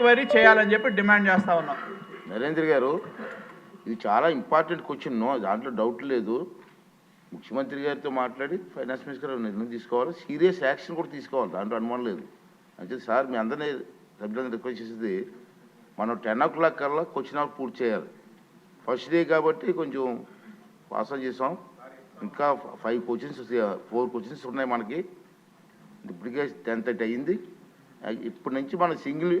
Enquiry చేయాలని చెప్పి demand చేస్తా ఉన్నాం. నరేంద్ర గారు ఇది చాలా ఇంపార్టెంట్ క్వశ్చన్. దాంట్లో డౌట్ లేదు. ముఖ్యమంత్రి గారితో మాట్లాడి ఫైనాన్స్ మినిస్టర్ గారు నిర్ణయం తీసుకోవాలి. సీరియస్ యాక్షన్ కూడా తీసుకోవాలి. దాంట్లో అనుమానం లేదు. అంటే సార్ మీ అందరినీ సభ్యులందరూ రిక్వెస్ట్ చేసేది మనం టెన్ ఓ క్లాక్ కల్లా క్వశ్చన్ అవర్ పూర్తి చేయాలి. ఫస్ట్ డే కాబట్టి కొంచెం పాస్ ఆన్ చేసాం ఇంకా ఫైవ్ క్వశ్చన్స్ ఫోర్ క్వశ్చన్స్ ఉన్నాయి మనకి. ఇప్పటికే టెన్ థర్టీ అయ్యింది ఇప్పటి నుంచి మన సింగిల్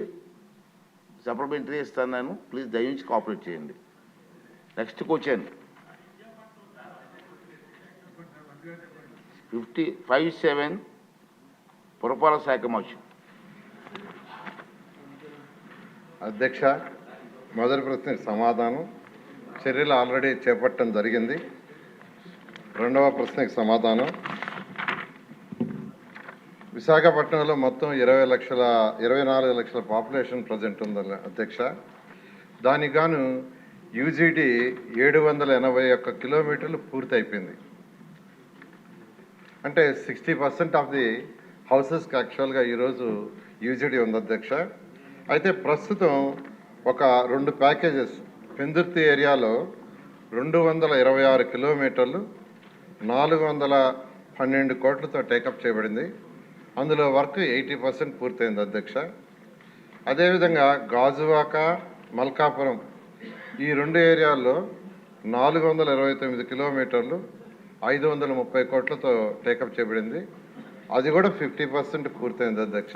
సప్లిమెంటరీ ఇస్తాను నేను. ప్లీజ్ దయించి కోఆపరేట్ చేయండి. Next question. Fifty five seven పురపాలక శాఖ మోషన్ అధ్యక్ష మొదటి ప్రశ్నకి సమాధానం. చర్యలు ఆల్రెడీ చేపట్టడం జరిగింది. రెండవ ప్రశ్నకి సమాధానం. విశాఖపట్నంలో మొత్తం ఇరవై లక్షల ఇరవై నాలుగు లక్షల పాపులేషన్ ప్రజెంట్ ఉంది అధ్యక్ష. దానికి గాను యూజీడీ ఏడు వందల ఎనభై ఒక్క కిలోమీటర్లు పూర్తి అయిపోయింది అంటే సిక్స్టీ పర్సెంట్ ఆఫ్ ది హౌసెస్కి యాక్చువల్గా ఈరోజు యూజీడీ ఉంది అధ్యక్ష. అయితే ప్రస్తుతం ఒక రెండు ప్యాకేజెస్ పెందుర్తి ఏరియాలో రెండు వందల ఇరవై ఆరు కిలోమీటర్లు నాలుగు వందల పన్నెండు కోట్లతో టేకప్ చేయబడింది. అందులో వర్క్ ఎయిటీ పర్సెంట్ పూర్తయింది అధ్యక్ష. అదేవిధంగా గాజువాక మల్కాపురం ఈ రెండు ఏరియాల్లో నాలుగు వందల ఇరవై తొమ్మిది కిలోమీటర్లు ఐదు వందల ముప్పై కోట్లతో టేకప్ చేయబడింది. అది కూడా ఫిఫ్టీ పర్సెంట్ పూర్తయింది అధ్యక్ష.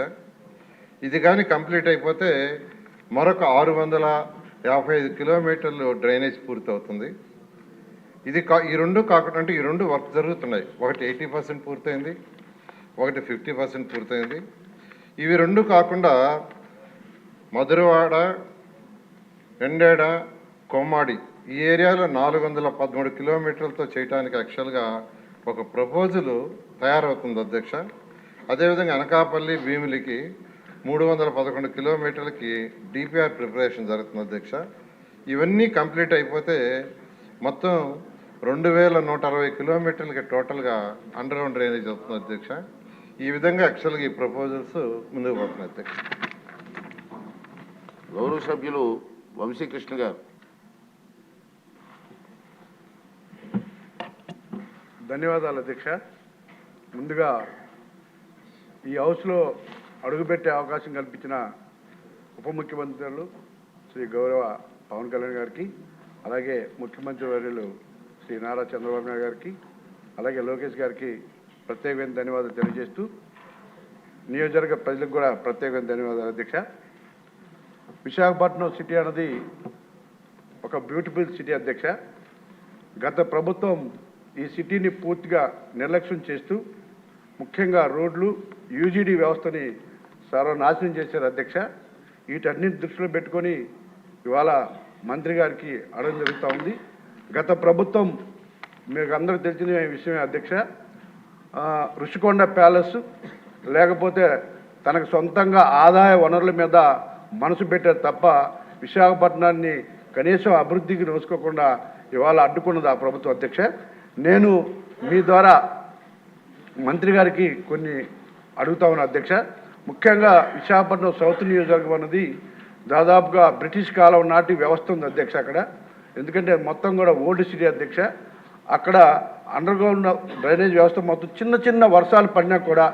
ఇది కానీ కంప్లీట్ అయిపోతే మరొక ఆరు వందల యాభై ఐదు కిలోమీటర్లు డ్రైనేజ్ పూర్తవుతుంది. ఇది కా ఈ రెండు కాకుండా అంటే ఈ రెండు వర్క్ జరుగుతున్నాయి. ఒకటి ఎయిటీ పర్సెంట్ పూర్తయింది. ఒకటి ఫిఫ్టీ పర్సెంట్ పూర్తయింది. ఇవి రెండు కాకుండా మధురవాడ ఎండేడ కొమ్మాడి ఈ ఏరియాలో నాలుగు వందల పదమూడు కిలోమీటర్లతో చేయడానికి యాక్చువల్గా ఒక ప్రపోజల్ తయారవుతుంది అధ్యక్ష. అదేవిధంగా అనకాపల్లి భీమిలికి మూడు వందల పదకొండు కిలోమీటర్లకి డిపిఆర్ ప్రిపరేషన్ జరుగుతుంది అధ్యక్ష. ఇవన్నీ కంప్లీట్ అయిపోతే మొత్తం రెండు వేల నూట అరవై కిలోమీటర్లకి టోటల్గా అండర్ గ్రౌండ్ డ్రైనేజ్ అవుతుంది అధ్యక్ష. ఈ విధంగా యాక్చువల్గా ఈ ప్రపోజల్స్ ముందుకు పోతున్నాయి. అధ్యక్ష గౌరవ సభ్యులు వంశీకృష్ణ గారు. ధన్యవాదాలు అధ్యక్ష. ముందుగా ఈ హౌస్లో అడుగుపెట్టే అవకాశం కల్పించిన ఉప ముఖ్యమంత్రులు శ్రీ గౌరవ పవన్ కళ్యాణ్ గారికి అలాగే ముఖ్యమంత్రి వర్యులు శ్రీ నారా చంద్రబాబు నాయుడు గారికి అలాగే లోకేష్ గారికి ప్రత్యేకమైన ధన్యవాదాలు తెలియజేస్తూ నియోజకవర్గ ప్రజలకు కూడా ప్రత్యేకమైన ధన్యవాదాలు అధ్యక్ష. విశాఖపట్నం సిటీ అన్నది ఒక బ్యూటిఫుల్ సిటీ అధ్యక్ష. గత ప్రభుత్వం ఈ సిటీని పూర్తిగా నిర్లక్ష్యం చేస్తూ ముఖ్యంగా రోడ్లు యూజీడీ వ్యవస్థని సర్వనాశనం చేశారు అధ్యక్ష. వీటన్నిటి దృష్టిలో పెట్టుకొని ఇవాళ మంత్రి గారికి అడగడం జరుగుతూ ఉంది. గత ప్రభుత్వం మీకు అందరూ తెలిసిన విషయమే అధ్యక్ష. రుషికొండ ప్యాలెస్ లేకపోతే తనకు సొంతంగా ఆదాయ వనరుల మీద మనసు పెట్టారు తప్ప విశాఖపట్నాన్ని కనీసం అభివృద్ధికి నోసుకోకుండా ఇవాళ అడ్డుకున్నది ఆ ప్రభుత్వ అధ్యక్ష. నేను మీ ద్వారా మంత్రి గారికి కొన్ని అడుగుతా ఉన్నా అధ్యక్ష. ముఖ్యంగా విశాఖపట్నం సౌత్ నియోజకవర్గం అన్నది దాదాపుగా బ్రిటిష్ కాలం నాటి వ్యవస్థ ఉంది అధ్యక్ష అక్కడ. ఎందుకంటే మొత్తం కూడా ఓల్డ్ సిటీ అధ్యక్ష. అక్కడ అండర్గ్రౌండ్ డ్రైనేజ్ వ్యవస్థ మొత్తం చిన్న చిన్న వర్షాలు పడినా కూడా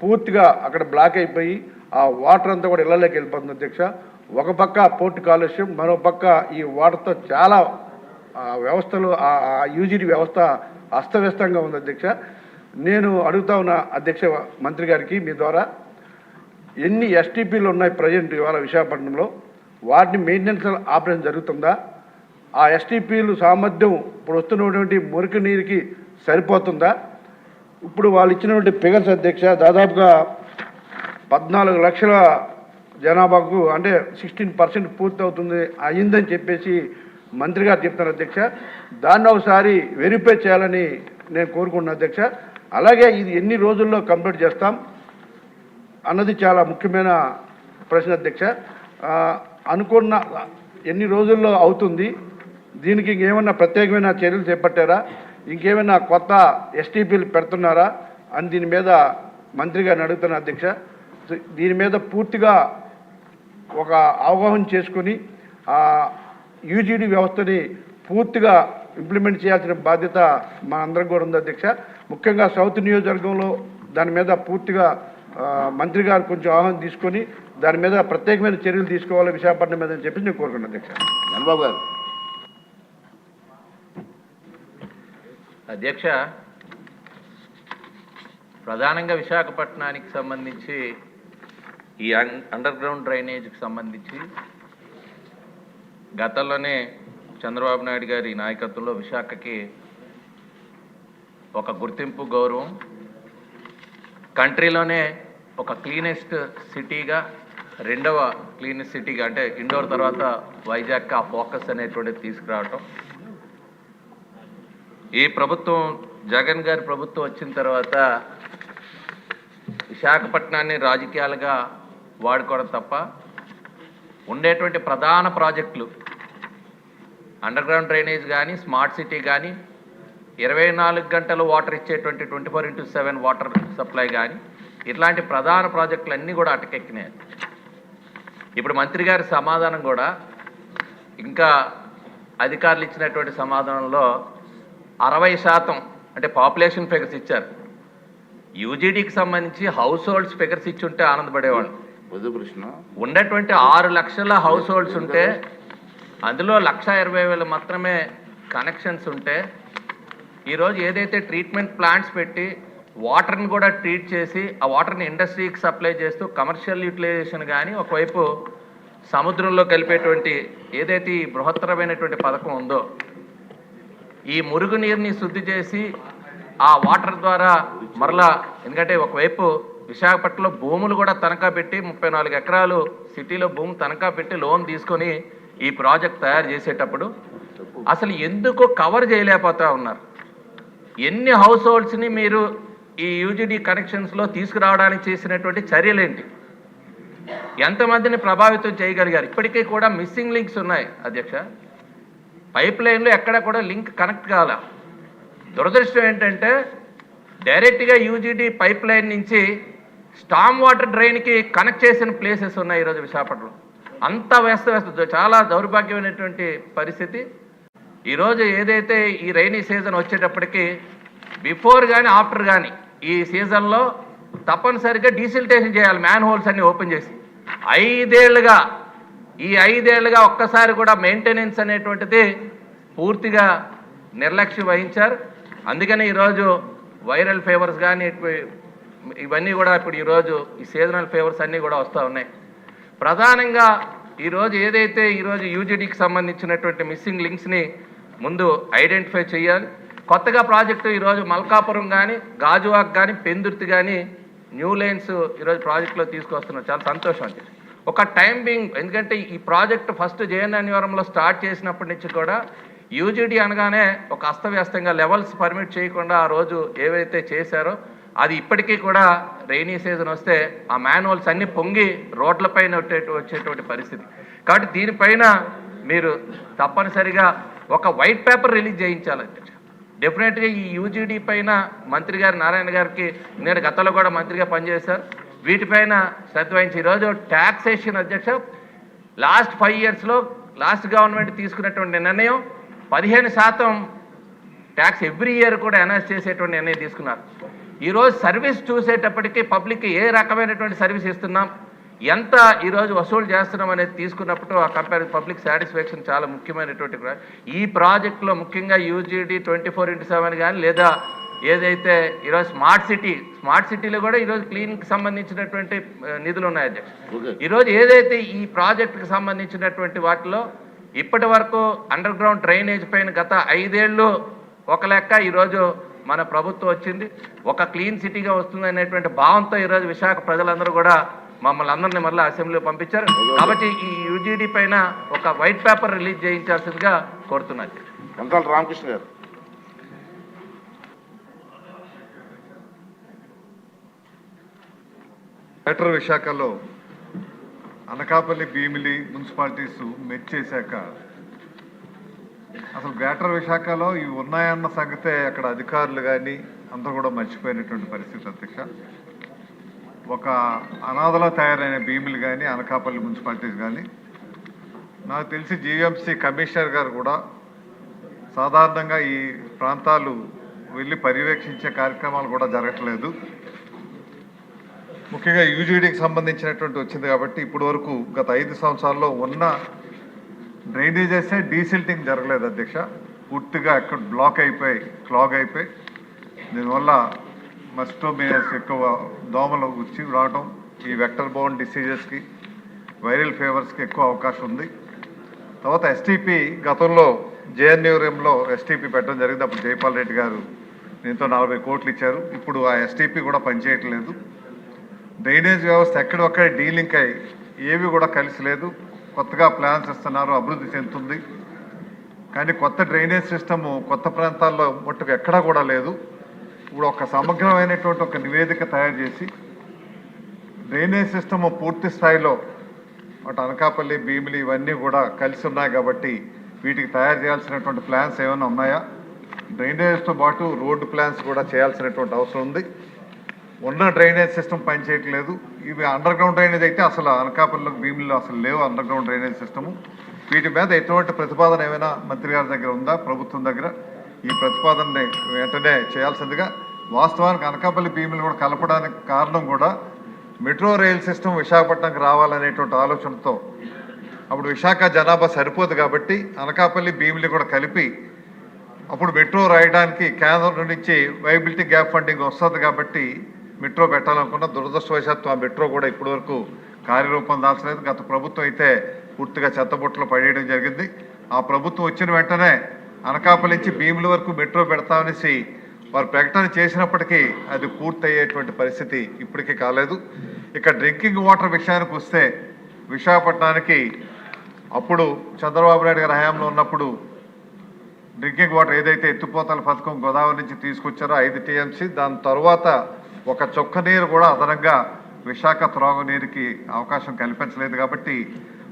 పూర్తిగా అక్కడ బ్లాక్ అయిపోయి ఆ వాటర్ అంతా కూడా ఇళ్ళలోకి వెళ్ళిపోతుంది అధ్యక్ష. ఒక పక్క పోర్టు కాలుష్యం మరో పక్క ఈ వాటర్తో చాలా వ్యవస్థలు ఆ యూజీడీ వ్యవస్థ అస్తవ్యస్తంగా ఉంది అధ్యక్ష. నేను అడుగుతా ఉన్న అధ్యక్ష మంత్రి గారికి మీ ద్వారా ఎన్ని ఎస్టీపీలు ఉన్నాయి ప్రజెంట్ ఇవాళ విశాఖపట్నంలో? వాటిని మెయింటెనెన్స్ ఆపరేషన్ జరుగుతుందా? ఆ ఎస్టీపీలు సామర్థ్యం ఇప్పుడు వస్తున్నటువంటి మురికి నీరుకి సరిపోతుందా? ఇప్పుడు వాళ్ళు ఇచ్చినటువంటి ఫిగర్స్ అధ్యక్ష దాదాపుగా పద్నాలుగు లక్షల జనాభాకు అంటే సిక్స్టీన్ పర్సెంట్ పూర్తి అవుతుంది అయిందని చెప్పేసి మంత్రి గారు చెప్తున్నారు అధ్యక్ష. దాన్ని ఒకసారి వెరిఫై చేయాలని నేను కోరుకుంటున్నాను అధ్యక్ష. అలాగే ఇది ఎన్ని రోజుల్లో కంప్లీట్ చేస్తాం అన్నది చాలా ముఖ్యమైన ప్రశ్న అధ్యక్ష. అనుకున్న ఎన్ని రోజుల్లో అవుతుంది? దీనికి ఇంకేమైనా ప్రత్యేకమైన చర్యలు చేపట్టారా? ఇంకేమైనా కొత్త ఎస్టీపీలు పెడుతున్నారా? అని దీని మీద మంత్రి గారిని అడుగుతున్న అధ్యక్ష. దీని మీద పూర్తిగా ఒక అవగాహన చేసుకొని యూజీడీ వ్యవస్థని పూర్తిగా ఇంప్లిమెంట్ చేయాల్సిన బాధ్యత మనందరం కూడా ఉంది అధ్యక్ష. ముఖ్యంగా సౌత్ నియోజకవర్గంలో దాని మీద పూర్తిగా మంత్రి గారు కొంచెం ఆహ్వానం తీసుకొని దాని మీద ప్రత్యేకమైన చర్యలు తీసుకోవాలి విశాఖపట్నం మీద అని చెప్పి నేను కోరుకున్నాను అధ్యక్ష. చంద్రబాబు గారు అధ్యక్ష ప్రధానంగా విశాఖపట్నానికి సంబంధించి ఈ అన్- అండర్ గ్రౌండ్ డ్రైనేజ్కి సంబంధించి గతంలోనే చంద్రబాబు నాయుడు గారి నాయకత్వంలో విశాఖకి ఒక గుర్తింపు గౌరవం కంట్రీలోనే ఒక క్లీనెస్ట్ సిటీగా రెండవ క్లీనెస్ట్ సిటీగా అంటే ఇండోర్ తర్వాత వైజాగ్ ఆ ఫోకస్ అనేటువంటిది తీసుకురావటం. ఈ ప్రభుత్వం జగన్ గారి ప్రభుత్వం వచ్చిన తర్వాత విశాఖపట్నాన్ని రాజకీయాలుగా వాడుకోవడం తప్ప ఉండేటువంటి ప్రధాన ప్రాజెక్టులు అండర్ గ్రౌండ్ డ్రైనేజ్ కానీ స్మార్ట్ సిటీ కానీ ఇరవై నాలుగు గంటలు వాటర్ ఇచ్చేటువంటి twenty four into seven water supply కానీ ఇట్లాంటి ప్రధాన ప్రాజెక్టులు అన్నీ కూడా అటకెక్కినాయి. ఇప్పుడు మంత్రి గారి సమాధానం కూడా ఇంకా అధికారులు ఇచ్చినటువంటి సమాధానంలో అరవై శాతం అంటే పాపులేషన్ ఫిగర్స్ ఇచ్చారు. యూజీడీకి సంబంధించి హౌస్ హోల్డ్స్ ఫిగర్స్ ఇచ్చి ఉంటే ఆనందపడేవాళ్ళు. ఉన్నటువంటి ఆరు లక్షల హౌస్ హోల్డ్స్ ఉంటే అందులో లక్ష ఇరవై వేలు మాత్రమే కనెక్షన్స్ ఉంటే ఈరోజు ఏదైతే ట్రీట్మెంట్ ప్లాంట్స్ పెట్టి వాటర్ని కూడా ట్రీట్ చేసి ఆ వాటర్ని ఇండస్ట్రీకి సప్లై చేస్తూ కమర్షియల్ యూటిలైజేషన్ కానీ ఒకవైపు సముద్రంలో కలిపేటువంటి ఏదైతే ఈ బృహత్తరమైనటువంటి పథకం ఉందో ఈ మురుగునీరుని శుద్ధి చేసి ఆ వాటర్ ద్వారా మరలా ఎందుకంటే ఒకవైపు విశాఖపట్నంలో భూములు కూడా తనఖా పెట్టి ముప్పై నాలుగు ఎకరాలు సిటీలో భూమి తనఖా పెట్టి లోన్ తీసుకొని ఈ ప్రాజెక్ట్ తయారు చేసేటప్పుడు అసలు ఎందుకు కవర్ చేయలేకపోతా ఉన్నారు? ఎన్ని హౌస్ హోల్డ్స్ని మీరు ఈ యూజీడీ కనెక్షన్స్లో తీసుకురావడానికి చేసినటువంటి చర్యలేంటి? ఎంతమందిని ప్రభావితం చేయగలిగారు? ఇప్పటికీ కూడా మిస్సింగ్ లింక్స్ ఉన్నాయి అధ్యక్ష. పైప్ లైన్లో ఎక్కడ కూడా లింక్ కనెక్ట్ కాల. దురదృష్టం ఏంటంటే డైరెక్ట్గా యూజీడీ పైప్ లైన్ నుంచి స్టామ్ వాటర్ డ్రైన్కి కనెక్ట్ చేసిన ప్లేసెస్ ఉన్నాయి ఈరోజు విశాఖపట్నం. అంత వ్యస్త వ్యస్త చాలా దౌర్భాగ్యమైనటువంటి పరిస్థితి. ఈరోజు ఏదైతే ఈ రైనీ సీజన్ వచ్చేటప్పటికి బిఫోర్ కానీ ఆఫ్టర్ కానీ ఈ సీజన్లో తప్పనిసరిగా డీసిల్టేషన్ చేయాలి మ్యాన్ హోల్స్ అన్ని ఓపెన్ చేసి. ఐదేళ్ళుగా ఈ ఐదేళ్ళుగా ఒక్కసారి కూడా మెయింటెనెన్స్ అనేటువంటిది పూర్తిగా నిర్లక్ష్యం వహించారు. అందుకని ఈరోజు వైరల్ ఫీవర్స్ కానీ ఇవన్నీ కూడా ఇప్పుడు ఈరోజు ఈ సీజనల్ ఫీవర్స్ అన్నీ కూడా వస్తూ ఉన్నాయి. ప్రధానంగా ఈరోజు ఏదైతే ఈరోజు యూజీడీకి సంబంధించినటువంటి మిస్సింగ్ లింక్స్ని ముందు ఐడెంటిఫై చేయాలి. కొత్తగా ప్రాజెక్టు ఈరోజు మల్కాపురం కానీ గాజువాక్ కానీ పెందుర్తి కానీ న్యూ లైన్స్ ఈరోజు ప్రాజెక్టులో తీసుకొస్తున్నాం. చాలా సంతోషం అండి. ఒక టైం బీయింగ్ ఎందుకంటే ఈ ప్రాజెక్ట్ ఫస్ట్ జేఎన్ స్టార్ట్ చేసినప్పటి నుంచి కూడా యూజీడీ అనగానే ఒక అస్తవ్యస్తంగా లెవెల్స్ పర్మిట్ చేయకుండా ఆ రోజు ఏవైతే చేశారో అది ఇప్పటికీ కూడా రైనీ సీజన్ వస్తే ఆ మాన్యువల్స్ అన్ని పొంగి రోడ్లపైన వచ్చేటువంటి పరిస్థితి. కాబట్టి దీనిపైన మీరు తప్పనిసరిగా ఒక వైట్ పేపర్ రిలీజ్ చేయించాలి. డెఫినెట్గా ఈ యూజీడీ పైన మంత్రి గారు నారాయణ గారికి నేను గతంలో కూడా మంత్రిగా పనిచేశారు వీటిపైన శ్రద్ధ వహించి ఈరోజు ట్యాక్సేషన్ అధ్యక్ష లాస్ట్ ఫైవ్ ఇయర్స్లో లాస్ట్ గవర్నమెంట్ తీసుకున్నటువంటి నిర్ణయం పదిహేను శాతం ట్యాక్స్ ఎవ్రీ ఇయర్ కూడా అనౌన్స్ చేసేటువంటి నిర్ణయం తీసుకున్నారు. ఈరోజు సర్వీస్ చూసేటప్పటికీ పబ్లిక్ ఏ రకమైనటువంటి సర్వీస్ ఇస్తున్నాం ఎంత ఈరోజు వసూలు చేస్తున్నాం అనేది తీసుకున్నప్పుడు ఆ కంపేర్ పబ్లిక్ సాటిస్ఫాక్షన్ చాలా ముఖ్యమైనటువంటి ఈ ప్రాజెక్టులో ముఖ్యంగా UGD twenty four into seven కానీ లేదా ఏదైతే ఈరోజు స్మార్ట్ సిటీ స్మార్ట్ సిటీలో కూడా ఈరోజు క్లీన్కి సంబంధించినటువంటి నిధులు ఉన్నాయి అధ్యక్ష. ఈరోజు ఏదైతే ఈ ప్రాజెక్టుకి సంబంధించినటువంటి వాటిలో ఇప్పటి వరకు అండర్ గ్రౌండ్ డ్రైనేజ్ పైన గత ఐదేళ్ళు ఒక లెక్క ఈరోజు మన ప్రభుత్వం వచ్చింది. ఒక క్లీన్ సిటీగా వస్తుంది అనేటువంటి భావంతో ఈరోజు విశాఖ ప్రజలందరూ కూడా మమ్మల్ని అందరినీ మళ్ళీ అసెంబ్లీలో పంపించారు. కాబట్టి ఈ యూజీడీ పైన ఒక వైట్ పేపర్ రిలీజ్ చేయించాల్సిందిగా కోరుతున్నారు కంతాల రామకృష్ణ గారు. లెటర్ విశాఖలో అనకాపల్లి భీమిలి మున్సిపాలిటీస్ మెచ్చేశాక అసలు గ్రేటర్ విశాఖలో ఇవి ఉన్నాయన్న సంగతే అక్కడ అధికారులు కానీ అందరూ కూడా మర్చిపోయినటువంటి పరిస్థితి అధ్యక్ష. ఒక అనాథలో తయారైన భీములు కానీ అనకాపల్లి మున్సిపాలిటీస్ కానీ నాకు తెలిసి జీఎంసీ కమిషనర్ గారు కూడా సాధారణంగా ఈ ప్రాంతాలు వెళ్ళి పర్యవేక్షించే కార్యక్రమాలు కూడా జరగట్లేదు. ముఖ్యంగా యూజీడీకి సంబంధించినటువంటి వచ్చింది కాబట్టి ఇప్పటి వరకు గత ఐదు సంవత్సరాల్లో ఉన్న డ్రైనేజెసే డీసిల్టింగ్ జరగలేదు అధ్యక్ష. పూర్తిగా అక్కడ బ్లాక్ అయిపోయి క్లాగ్ అయిపోయి దీనివల్ల మస్టోమియస్ ఎక్కువ దోమలు వచ్చి రావటం ఈ వెక్టర్ బోన్ డిసీజెస్కి వైరల్ ఫీవర్స్కి ఎక్కువ అవకాశం ఉంది. తర్వాత ఎస్టీపీ గతంలో జేఎన్యూరియంలో ఎస్టీపీ పెట్టడం జరిగింది. అప్పుడు జైపాల్ రెడ్డి గారు దీంతో నలభై కోట్లు ఇచ్చారు. ఇప్పుడు ఆ ఎస్టీపీ కూడా పనిచేయట్లేదు. డ్రైనేజ్ వ్యవస్థ ఎక్కడొక్కడ డీలింక్ అయ్యి ఏవి కూడా కలిసి లేదు. కొత్తగా ప్లాన్స్ ఇస్తున్నారు అభివృద్ధి చెందుతుంది. కానీ కొత్త డ్రైనేజ్ సిస్టము కొత్త ప్రాంతాల్లో మట్టుకు ఎక్కడా కూడా లేదు. ఇప్పుడు ఒక సమగ్రమైనటువంటి ఒక నివేదిక తయారు చేసి డ్రైనేజ్ సిస్టమ్ పూర్తి స్థాయిలో అటు అనకాపల్లి భీమిలి ఇవన్నీ కూడా కలిసి ఉన్నాయి కాబట్టి వీటికి తయారు చేయాల్సినటువంటి ప్లాన్స్ ఏమైనా ఉన్నాయా? డ్రైనేజ్తో పాటు రోడ్డు ప్లాన్స్ కూడా చేయాల్సినటువంటి అవసరం ఉంది. ఉన్న డ్రైనేజ్ సిస్టమ్ పనిచేయట్లేదు ఇవి అండర్ గ్రౌండ్ డ్రైనేజ్ అయితే అసలు అనకాపల్లి భీమిలో అసలు లేవు అండర్ గ్రౌండ్ డ్రైనేజ్ సిస్టము. వీటి మీద ఎటువంటి ప్రతిపాదన ఏమైనా మంత్రి గారి దగ్గర ఉందా? ప్రభుత్వం దగ్గర ఈ ప్రతిపాదనని వెంటనే చేయాల్సిందిగా వాస్తవానికి అనకాపల్లి భీములు కూడా కలపడానికి కారణం కూడా మెట్రో రైల్ సిస్టమ్ విశాఖపట్నంకి రావాలనేటువంటి ఆలోచనతో. అప్పుడు విశాఖ జనాభా సరిపోదు కాబట్టి అనకాపల్లి భీమిలి కూడా కలిపి అప్పుడు మెట్రో రాయడానికి కేంద్రం నుంచి వైబిలిటీ గ్యాప్ ఫండింగ్ వస్తుంది కాబట్టి మెట్రో పెట్టాలనుకున్న దురదృష్టవశాత్తు ఆ మెట్రో కూడా ఇప్పటివరకు కార్యరూపం దాల్చలేదు. గత ప్రభుత్వం అయితే పూర్తిగా చెత్తబుట్టలు పడేయడం జరిగింది. ఆ ప్రభుత్వం వచ్చిన వెంటనే అనకాపల్లి నుంచి భీముల వరకు మెట్రో పెడతామనేసి వారు ప్రకటన చేసినప్పటికీ అది పూర్తయ్యేటువంటి పరిస్థితి ఇప్పటికీ కాలేదు. ఇక డ్రింకింగ్ వాటర్ విషయానికి వస్తే విశాఖపట్నానికి అప్పుడు చంద్రబాబు నాయుడు గారి హయాంలో ఉన్నప్పుడు డ్రింకింగ్ వాటర్ ఏదైతే ఎత్తిపోతల పథకం గోదావరి నుంచి తీసుకొచ్చారో ఐదు టీఎంసీ. దాని తర్వాత ఒక చొక్క నీరు కూడా అదనంగా విశాఖ త్రాగునీరుకి అవకాశం కల్పించలేదు కాబట్టి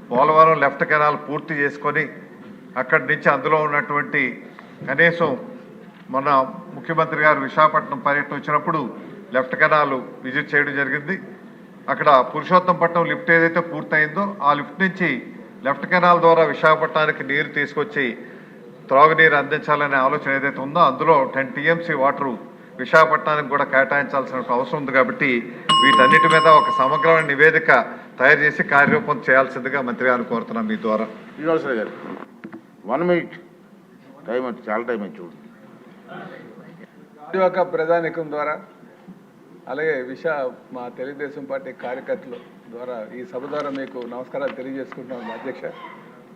పోలవరం లెఫ్ట్ కెనాల్ పూర్తి చేసుకొని అక్కడి నుంచి అందులో ఉన్నటువంటి కనీసం మొన్న ముఖ్యమంత్రి గారు విశాఖపట్నం పర్యటన వచ్చినప్పుడు లెఫ్ట్ కెనాల్ విజిట్ చేయడం జరిగింది. అక్కడ పురుషోత్తంపట్నం లిఫ్ట్ ఏదైతే పూర్తయిందో ఆ లిఫ్ట్ నుంచి లెఫ్ట్ కెనాల్ ద్వారా విశాఖపట్నానికి నీరు తీసుకొచ్చి త్రాగునీరు అందించాలనే ఆలోచన ఏదైతే ఉందో అందులో టెన్ టీఎంసీ వాటరు విశాఖపట్నానికి కూడా కేటాయించాల్సిన అవసరం ఉంది కాబట్టి వీటన్నిటి మీద ఒక సమగ్రమైన నివేదిక తయారు చేసి కార్యరూపం చేయాల్సిందిగా మంత్రి గారిని కోరుతున్నాం మీ ద్వారా. శ్రీనివాసరావు గారు వన్ మినిట్ టైం అంటే చాలా టైం అయింది చూడండి. ఇది ఒక ప్రధానికం ద్వారా అలాగే విష మా తెలుగుదేశం పార్టీ కార్యకర్తల ద్వారా ఈ సభ ద్వారా మీకు నమస్కారాలు తెలియజేసుకుంటున్నాం అధ్యక్ష.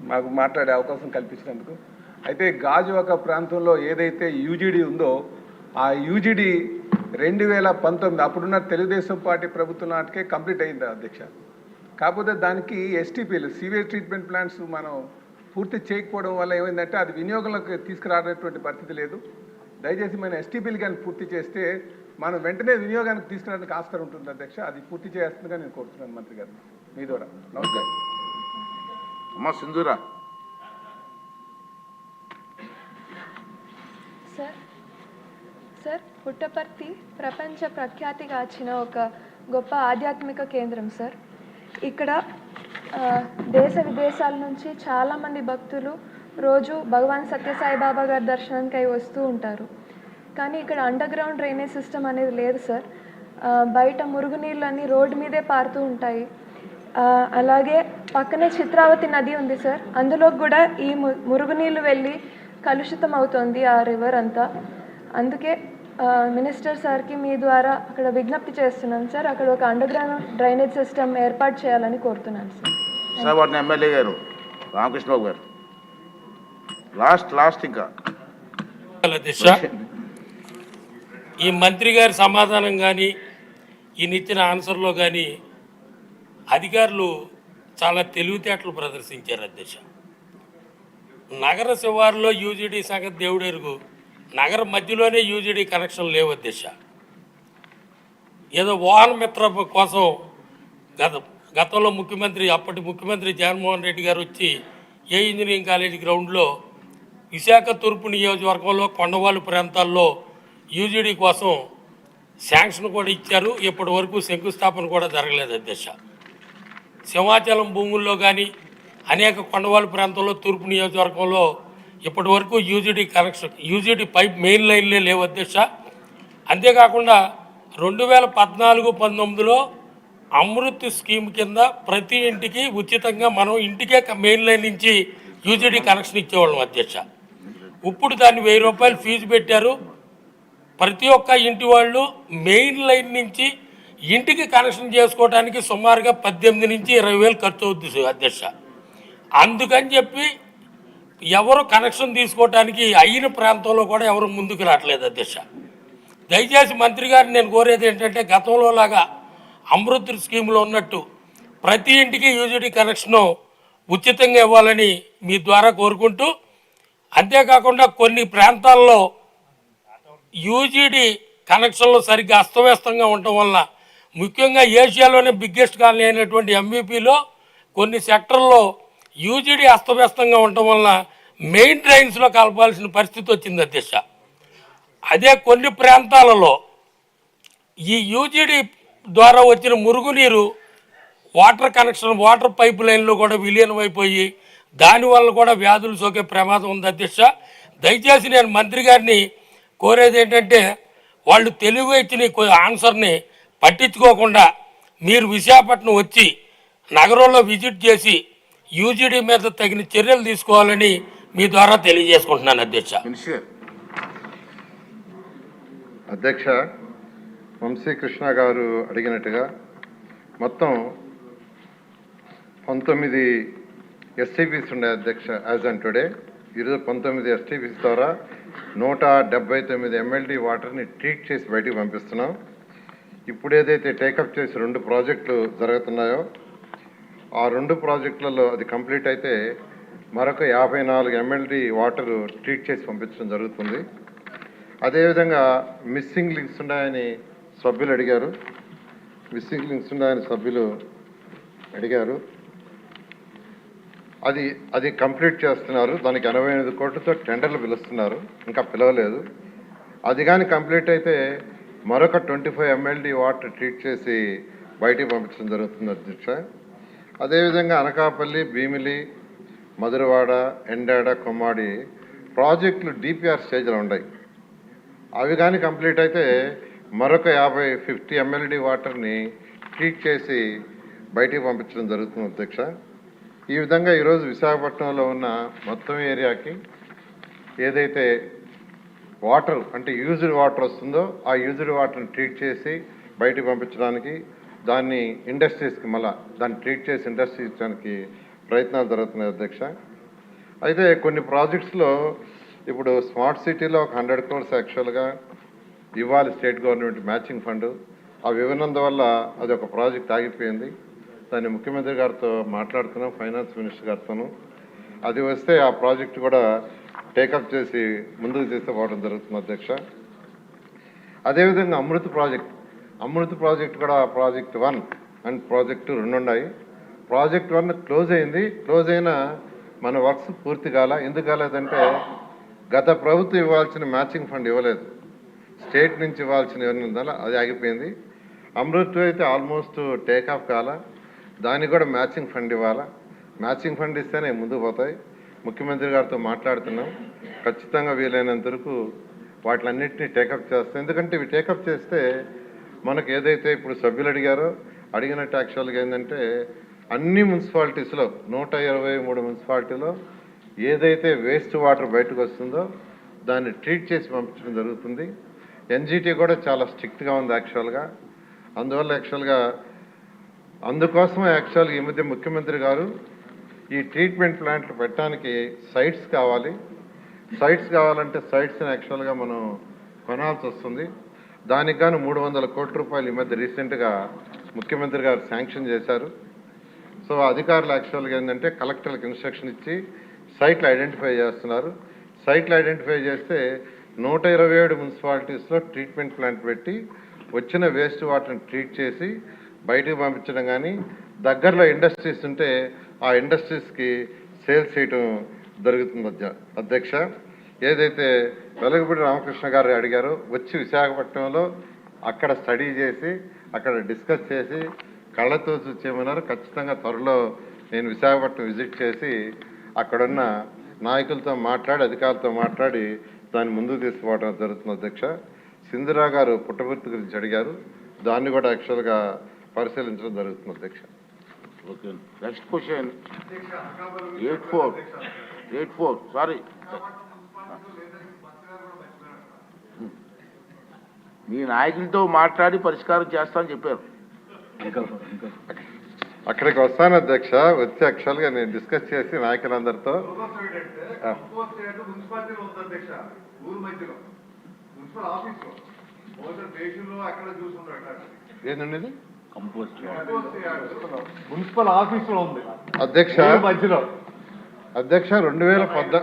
మాకు మాట్లాడే అవకాశం కల్పించినందుకు. అయితే గాజువాక ప్రాంతంలో ఏదైతే యూజీడీ ఉందో ఆ యూజీడీ రెండు వేల పంతొమ్మిది అప్పుడున్న తెలుగుదేశం పార్టీ ప్రభుత్వం నాటికే కంప్లీట్ అయింది అధ్యక్ష. కాకపోతే దానికి ఎస్టీపీలు సీవేజ్ ట్రీట్మెంట్ ప్లాంట్స్ మనం పూర్తి చేయకపోవడం వల్ల ఏమైందంటే అది వినియోగంలోకి తీసుకురానటువంటి పరిస్థితి లేదు. దయచేసి మన ఎస్టీపీలు కానీ పూర్తి చేస్తే మనం వెంటనే వినియోగానికి తీసుకురావడానికి ఆస్కారం ఉంటుంది అధ్యక్ష. అది పూర్తి చేస్తుందిగా నేను కోరుతున్నాను మంత్రి గారు. మీ ద్వారా. నమస్కారం. అమ్మ సింధూరా. సార్ సార్ పుట్టపర్తి ప్రపంచ ప్రఖ్యాతిగాచిన ఒక గొప్ప ఆధ్యాత్మిక కేంద్రం సార్. ఇక్కడ దేశ విదేశాల నుంచి చాలామంది భక్తులు రోజు భగవాన్ సత్యసాయి బాబా గారి దర్శనానికి అయి వస్తూ ఉంటారు. కానీ ఇక్కడ అండర్ గ్రౌండ్ డ్రైనేజ్ సిస్టమ్ అనేది లేదు సార్. బయట మురుగునీళ్ళు అన్నీ రోడ్డు మీదే పారుతూ ఉంటాయి. అలాగే పక్కనే చిత్రావతి నది ఉంది సార్. అందులో కూడా ఈ ము- మురుగునీళ్ళు వెళ్ళి కలుషితం అవుతుంది ఆ రివర్ అంతా. అందుకే మినిస్టర్ సార్కి మీ ద్వారా అక్కడ విజ్ఞప్తి చేస్తున్నాను సార్. అక్కడ ఒక అండర్ గ్రౌండ్ డ్రైనేజ్ సిస్టమ్ ఏర్పాటు చేయాలని కోరుతున్నాను సార్. ఎమ్మెల్యే గారు రామకృష్ణబాబు గారు. లాస్ట్ లాస్ట్ ఇంకా. దిశ. ఈ మంత్రి గారి సమాధానం కానీ ఈయనిచ్చిన ఆన్సర్లో కానీ అధికారులు చాలా తెలివితేటలు ప్రదర్శించారు అధ్యక్ష. నగర శివారులో యూజీడీ సంగతి దేవుడెరుగు. నగర మధ్యలోనే యూజీడీ కనెక్షన్ లేవు దిశ. ఏదో వాహన మిత్ర కోసం గత గతంలో ముఖ్యమంత్రి అప్పటి ముఖ్యమంత్రి జగన్మోహన్ రెడ్డి గారు వచ్చి ఏ ఇంజనీరింగ్ కాలేజీ గ్రౌండ్లో విశాఖ తూర్పు నియోజకవర్గంలో కొండవాళ్ళు ప్రాంతాల్లో యూజీడీ కోసం శాంక్షన్ కూడా ఇచ్చారు. ఇప్పటి వరకు శంకుస్థాపన కూడా జరగలేదు అధ్యక్ష సింహాచలం భూముల్లో కానీ అనేక కొండవాళ్ళు ప్రాంతంలో తూర్పు నియోజకవర్గంలో ఇప్పటి వరకు UGD connection UGD pipe main లైన్లే లేవు అధ్యక్ష. అంతేకాకుండా రెండు వేల పద్నాలుగు పంతొమ్మిదిలో అమృత్ స్కీమ్ కింద ప్రతి ఇంటికి ఉచితంగా మనం ఇంటికే మెయిన్ లైన్ నుంచి యూజీడీ కనెక్షన్ ఇచ్చేవాళ్ళం అధ్యక్ష. ఇప్పుడు దాన్ని వెయ్యి రూపాయలు ఫీజు పెట్టారు. ప్రతి ఒక్క ఇంటి వాళ్ళు మెయిన్ లైన్ నుంచి ఇంటికి కనెక్షన్ చేసుకోవడానికి సుమారుగా పద్దెనిమిది నుంచి ఇరవై వేలు ఖర్చు అవుతుంది అధ్యక్ష. అందుకని చెప్పి ఎవరు కనెక్షన్ తీసుకోవటానికి అయిన ప్రాంతంలో కూడా ఎవరు ముందుకు రావట్లేదు అధ్యక్ష. దయచేసి మంత్రి గారిని నేను కోరేది ఏంటంటే గతంలో లాగా అమృత్ స్కీమ్లో ఉన్నట్టు ప్రతి ఇంటికి యూజిటీ కనెక్షను ఉచితంగా ఇవ్వాలని మీ ద్వారా కోరుకుంటూ అంతేకాకుండా కొన్ని ప్రాంతాల్లో యూజీడీ కనెక్షన్లు సరిగ్గా అస్తవ్యస్తంగా ఉండటం వల్ల ముఖ్యంగా ఏషియాలోనే బిగ్గెస్ట్ కాలనీ అయినటువంటి ఎంవీపీలో కొన్ని సెక్టర్లో యూజీడీ అస్తవ్యస్తంగా ఉండటం వలన మెయిన్ డ్రైన్స్లో కలపాల్సిన పరిస్థితి వచ్చింది అధ్యక్ష అదే కొన్ని ప్రాంతాలలో ఈ యూజీడీ ద్వారా వచ్చిన మురుగునీరు వాటర్ కనెక్షన్ వాటర్ పైప్ లైన్లో కూడా విలీనమైపోయి దానివల్ల కూడా వ్యాధులు సోకే ప్రమాదం ఉంది అధ్యక్ష దయచేసి నేను మంత్రి గారిని కోరేది ఏంటంటే వాళ్ళు తెలుగు ఇచ్చిన ఆన్సర్ని పట్టించుకోకుండా మీరు విశాఖపట్నం వచ్చి నగరంలో విజిట్ చేసి యూజీడీ మీద తగిన చర్యలు తీసుకోవాలని మీ ద్వారా తెలియజేసుకుంటున్నాను అధ్యక్ష. మినిస్టర్ గారు అధ్యక్ష వంశీకృష్ణ గారు అడిగినట్టుగా మొత్తం పంతొమ్మిది ఎస్టీపీస్ ఉండే అధ్యక్ష యాజ్ అండ్ టుడే. ఈరోజు పంతొమ్మిది ఎస్టీపీస్ ద్వారా నూట డెబ్బై తొమ్మిది ఎమ్మెల్డీ వాటర్ని ట్రీట్ చేసి బయటికి పంపిస్తున్నాం. ఇప్పుడు ఏదైతే టేకప్ చేసి రెండు ప్రాజెక్టులు జరుగుతున్నాయో ఆ రెండు ప్రాజెక్టులలో అది కంప్లీట్ అయితే మరొక యాభై నాలుగు ఎమ్మెల్డీ వాటర్ ట్రీట్ చేసి పంపించడం జరుగుతుంది. అదేవిధంగా మిస్సింగ్ లింక్స్ ఉన్నాయని సభ్యులు అడిగారు. మిస్సింగ్ లింక్స్ ఉన్నాయని సభ్యులు అడిగారు. అది అది కంప్లీట్ చేస్తున్నారు. దానికి ఎనభై ఎనిమిది కోట్లతో టెండర్లు పిలుస్తున్నారు. ఇంకా పిలవలేదు. అది కానీ కంప్లీట్ అయితే మరొక twenty five MLD water treat చేసి బయటికి పంపించడం జరుగుతుంది అధ్యక్ష. అదేవిధంగా అనకాపల్లి భీమిలి మధురవాడ ఎండాడ కొమ్మాడి ప్రాజెక్టులు డిపిఆర్ స్టేజ్లో ఉన్నాయి అవి కానీ కంప్లీట్ అయితే మరొక యాభై ఫిఫ్టీ ఎంఎల్డి వాటర్ని ట్రీట్ చేసి బయటికి పంపించడం జరుగుతుంది అధ్యక్ష. ఈ విధంగా ఈరోజు విశాఖపట్నంలో ఉన్న మొత్తం ఏరియాకి ఏదైతే వాటర్ అంటే యూజ్డ్ వాటర్ వస్తుందో ఆ యూజ్డ్ వాటర్ని ట్రీట్ చేసి బయటికి పంపించడానికి దాన్ని ఇండస్ట్రీస్కి మళ్ళా దాన్ని ట్రీట్ చేసి ఇండస్ట్రీ ఇచ్చడానికి ప్రయత్నాలు జరుగుతున్నాయి అధ్యక్ష. అయితే కొన్ని ప్రాజెక్ట్స్లో ఇప్పుడు స్మార్ట్ సిటీలో ఒక హండ్రెడ్ క్రోర్స్ యాక్చువల్గా ఇవ్వాలి స్టేట్ గవర్నమెంట్ మ్యాచింగ్ ఫండ్. అవి ఇవ్వనందువల్ల అది ఒక ప్రాజెక్ట్ ఆగిపోయింది. దాన్ని ముఖ్యమంత్రి గారితో మాట్లాడుతున్నాం ఫైనాన్స్ మినిస్టర్ గారితోనూ. అది వస్తే ఆ ప్రాజెక్ట్ కూడా టేకప్ చేసి ముందుకు తీసుకుపోవడం జరుగుతుంది అధ్యక్ష. అదేవిధంగా అమృత్ ప్రాజెక్ట్ అమృత్ ప్రాజెక్ట్ కూడా ప్రాజెక్ట్ వన్ అండ్ ప్రాజెక్ట్ రెండు ఉన్నాయి ప్రాజెక్ట్ వన్ క్లోజ్ అయింది. క్లోజ్ అయిన మన వర్క్స్ పూర్తి కాల. ఎందుకు కాలేదంటే గత ప్రభుత్వం ఇవ్వాల్సిన మ్యాచింగ్ ఫండ్ ఇవ్వలేదు. స్టేట్ నుంచి ఇవ్వాల్సిన ఇవ్వనందువల్ల అది ఆగిపోయింది. అమృత్ అయితే ఆల్మోస్ట్ టేక్ ఆఫ్ కాల. దానికి కూడా మ్యాచింగ్ ఫండ్ ఇవ్వాలా. మ్యాచింగ్ ఫండ్ ఇస్తేనే ముందుకు పోతాయి. ముఖ్యమంత్రి గారితో మాట్లాడుతున్నాం. ఖచ్చితంగా వీలైనంత వరకు వాటిలన్నింటినీ టేకప్ చేస్తాం. ఎందుకంటే ఇవి టేకప్ చేస్తే మనకు ఏదైతే ఇప్పుడు సభ్యులు అడిగారో అడిగినట్టు యాక్చువల్గా ఏంటంటే అన్ని మున్సిపాలిటీస్లో నూట ఇరవై మూడు మున్సిపాలిటీలో ఏదైతే వేస్ట్ వాటర్ బయటకు వస్తుందో దాన్ని ట్రీట్ చేసి పంపించడం జరుగుతుంది. ఎన్జీటీ కూడా చాలా స్ట్రిక్ట్గా ఉంది యాక్చువల్గా అందువల్ల యాక్చువల్గా అందుకోసమే యాక్చువల్గా ఈ మధ్య ముఖ్యమంత్రి గారు ఈ ట్రీట్మెంట్ ప్లాంట్లు పెట్టడానికి సైట్స్ కావాలి. సైట్స్ కావాలంటే సైట్స్ని యాక్చువల్గా మనం కొనాల్సి వస్తుంది. దానికి గాను మూడు వందల కోట్ల రూపాయలు ఈ మధ్య రీసెంట్గా ముఖ్యమంత్రి గారు శాంక్షన్ చేశారు. సో అధికారులు యాక్చువల్గా ఏంటంటే కలెక్టర్లకు ఇన్స్ట్రక్షన్ ఇచ్చి సైట్లు ఐడెంటిఫై చేస్తున్నారు. సైట్లు ఐడెంటిఫై చేస్తే నూట ఇరవై ఏడు మున్సిపాలిటీస్లో ట్రీట్మెంట్ ప్లాంట్ పెట్టి వచ్చిన వేస్ట్ వాటర్ని ట్రీట్ చేసి బయటకు పంపించడం కానీ దగ్గరలో ఇండస్ట్రీస్ ఉంటే ఆ ఇండస్ట్రీస్కి సేల్స్ చేయటం జరుగుతుంది అధ్య- అధ్యక్ష. ఏదైతే వెలగపూడి రామకృష్ణ గారు అడిగారో వచ్చి విశాఖపట్నంలో అక్కడ స్టడీ చేసి అక్కడ డిస్కస్ చేసి కళ్ళతో చేయమన్నారు ఖచ్చితంగా త్వరలో నేను విశాఖపట్నం విజిట్ చేసి అక్కడున్న నాయకులతో మాట్లాడి అధికారులతో మాట్లాడి దాన్ని ముందుకు తీసుకుపోవడం జరుగుతుంది అధ్యక్ష. సింధురా గారు పుట్టపర్తి గురించి అడిగారు. దాన్ని కూడా యాక్చువల్గా పరిశీలించడం జరుగుతుంది అధ్యక్ష. Okay. Next question eight four eight four sorry మీ నాయకులతో మాట్లాడి పరిష్కారం చేస్తామని చెప్పారు. అక్కడికి వస్తాను అధ్యక్ష. వచ్చి యాక్చువల్గా నేను డిస్కస్ చేసి నాయకులందరితో. మున్సిపల్ ఆఫీస్లో దేశంలో అక్కడ చూసుకుంటాడు ఏంటండి మున్సిపల్ ఆఫీస్లో ఉంది. అధ్యక్ష. మధ్యలో. అధ్యక్ష రెండు వేల పద్నా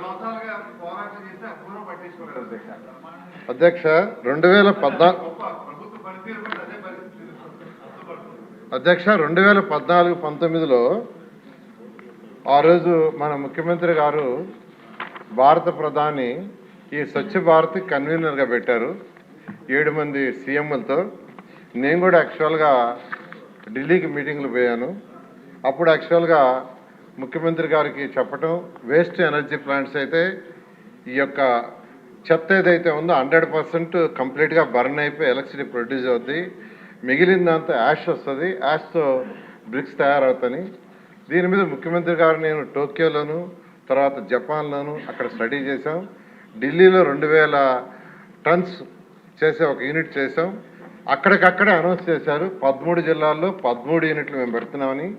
అధ్యక్ష. రెండు వేల పద్నా అధ్యక్ష రెండు వేల పద్నాలుగు పంతొమ్మిదిలో ఆ రోజు మన ముఖ్యమంత్రి గారు భారత ప్రధాని ఈ స్వచ్ఛ భారత్ కన్వీనర్గా పెట్టారు. ఏడు మంది సీఎంలతో. నేను కూడా యాక్చువల్గా ఢిల్లీకి మీటింగ్లు పోయాను. అప్పుడు యాక్చువల్గా ముఖ్యమంత్రి గారికి చెప్పటం వేస్ట్ ఎనర్జీ ప్లాంట్స్ అయితే ఈ యొక్క చెత్త ఏదైతే ఉందో హండ్రెడ్ పర్సెంట్ కంప్లీట్గా బర్న్ అయిపోయి ఎలక్ట్రిసిటీ ప్రొడ్యూస్ అవుద్ది. మిగిలిన దాంతో యాష్ వస్తుంది. యాష్తో బ్రిక్స్ తయారవుతాయి దీని మీద ముఖ్యమంత్రి గారు నేను టోక్యోలోను తర్వాత జపాన్లోను అక్కడ స్టడీ చేశాం. ఢిల్లీలో రెండు వేల టన్స్ చేసే ఒక యూనిట్ చేసాం అక్కడికక్కడే అనౌన్స్ చేశారు. పదమూడు జిల్లాల్లో పదమూడు యూనిట్లు మేము పెడుతున్నామని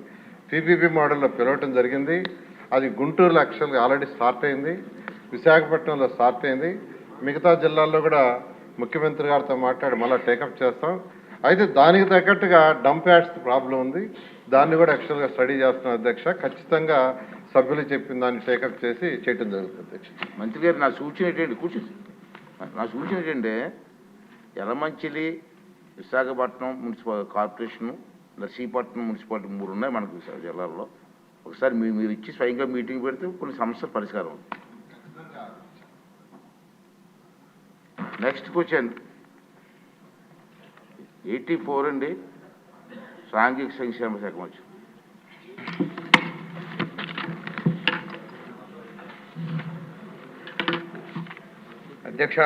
పీపీపీ మోడల్లో పిలవటం జరిగింది. అది గుంటూరులో యాక్చువల్గా ఆల్రెడీ స్టార్ట్ అయింది. విశాఖపట్నంలో స్టార్ట్ అయింది. మిగతా జిల్లాల్లో కూడా ముఖ్యమంత్రి గారితో మాట్లాడి మళ్ళీ టేకప్ చేస్తాం. అయితే దానికి తగ్గట్టుగా డంప్ యాడ్స్ ప్రాబ్లం ఉంది. దాన్ని కూడా యాక్చువల్గా స్టడీ చేస్తున్నాం అధ్యక్ష. ఖచ్చితంగా సభ్యులు చెప్పిన దాన్ని టేకప్ చేసి చేయటం జరుగుతుంది అధ్యక్ష. మంత్రి గారు నా సూచన ఏంటంటే కూర్చోండి. నా సూచన ఏంటంటే Yelamanchili Visakhapatnam municipal corporation Narsipatnam municipality మూడు ఉన్నాయి మనకు విశాఖ జిల్లాలో. ఒకసారి మీరు ఇచ్చి స్వయంగా మీటింగ్ పెడితే కొన్ని సమస్యలు పరిష్కారం అవుతుంది నెక్స్ట్ క్వశ్చన్ ఎయిటీ ఫోర్ అండి. సాంఘిక సంక్షేమ శాఖ మంచి అధ్యక్ష